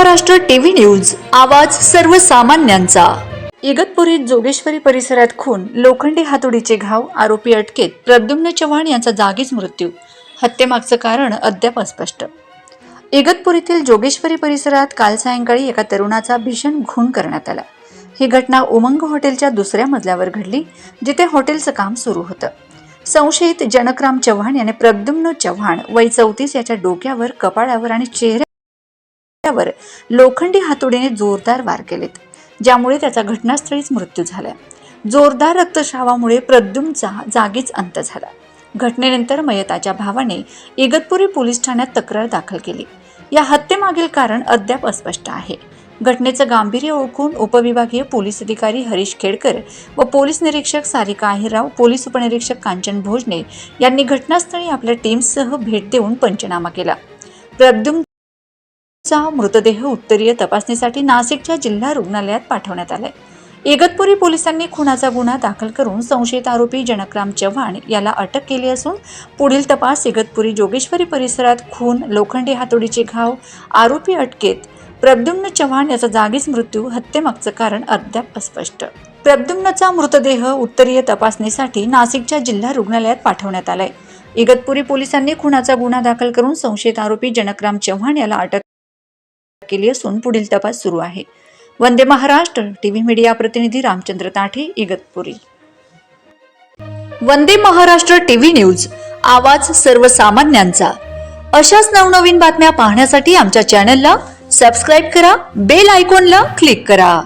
Maharashtra TV news आवाज सर्वसामान्यांचा. इगतपुरीत जोगेश्वरी परिसरात खून लोखंडी हातोडीचे घाव आरोपी अटकेत प्रद्युम्न चव्हाण यांचा जागीच मृत्यू. हत्येमागचं कारण अद्याप अस्पष्ट. इगतपुरीतील जोगेश्वरी परिसरात काल सायंकाळी एका तरुणाचा भीषण खून करण्यात आला. ही घटना उमंग हॉटेलच्या दुसऱ्या मजल्यावर घडली जिथे हॉटेलचं काम सुरू होतं. संशयित जनकराम चव्हाण याने प्रद्युम्न चव्हाण वय चौतीस याच्या डोक्यावर कपाळावर आणि त्यावर लोखंडी हातोडीने जोरदार वार केलेत ज्यामुळे त्याचा घटनास्थळीच मृत्यू झाला जोरदार रक्तस्रावामुळे प्रद्युमचा जागीच अंत झाला. घटनेनंतर मयताच्या भावाने इगतपुरी पोलीस ठाण्यात तक्रार दाखल केली. या हत्येमागील कारण अद्याप अस्पष्ट आहे. घटनेचं गांभीर्य ओळखून उपविभागीय पोलीस अधिकारी हरीश खेडकर व पोलीस निरीक्षक सारिका अहिराव पोलीस उपनिरीक्षक कांचन भोजने यांनी घटनास्थळी आपल्या टीमसह भेट देऊन पंचनामा केला. प्रद्युम चा मृतदेह उत्तरीय तपासणीसाठी नाशिकच्या जिल्हा रुग्णालयात पाठवण्यात आलाय. इगतपुरी पोलिसांनी खुनाचा गुन्हा दाखल करून संशयित आरोपी जनकराम चव्हाण याला अटक केली असून पुढील तपास इगतपुरी जोगेश्वरी परिसरात खून लोखंडी हातोडीचे घाव आरोपी अटकेत. प्रद्युम्न चव्हाण याचा जागीच मृत्यू हत्येमागचं कारण अद्याप अस्पष्ट. प्रद्युम्नचा मृतदेह उत्तरीय तपासणीसाठी नाशिकच्या जिल्हा रुग्णालयात पाठवण्यात आलाय. इगतपुरी पोलिसांनी खुनाचा गुन्हा दाखल करून संशयित आरोपी जनकराम चव्हाण याला अटक केली असून पुढील तपास सुरू आहे. वंदे महाराष्ट्र टीव्ही मीडिया प्रतिनिधी रामचंद्र ताठे इगतपुरी. वंदे महाराष्ट्र टीव्ही न्यूज आवाज सर्वसामान्यांचा. अशाच नवनवीन बातम्या पाहण्यासाठी आमच्या चॅनलला सबस्क्राईब करा बेल आयकॉनला क्लिक करा.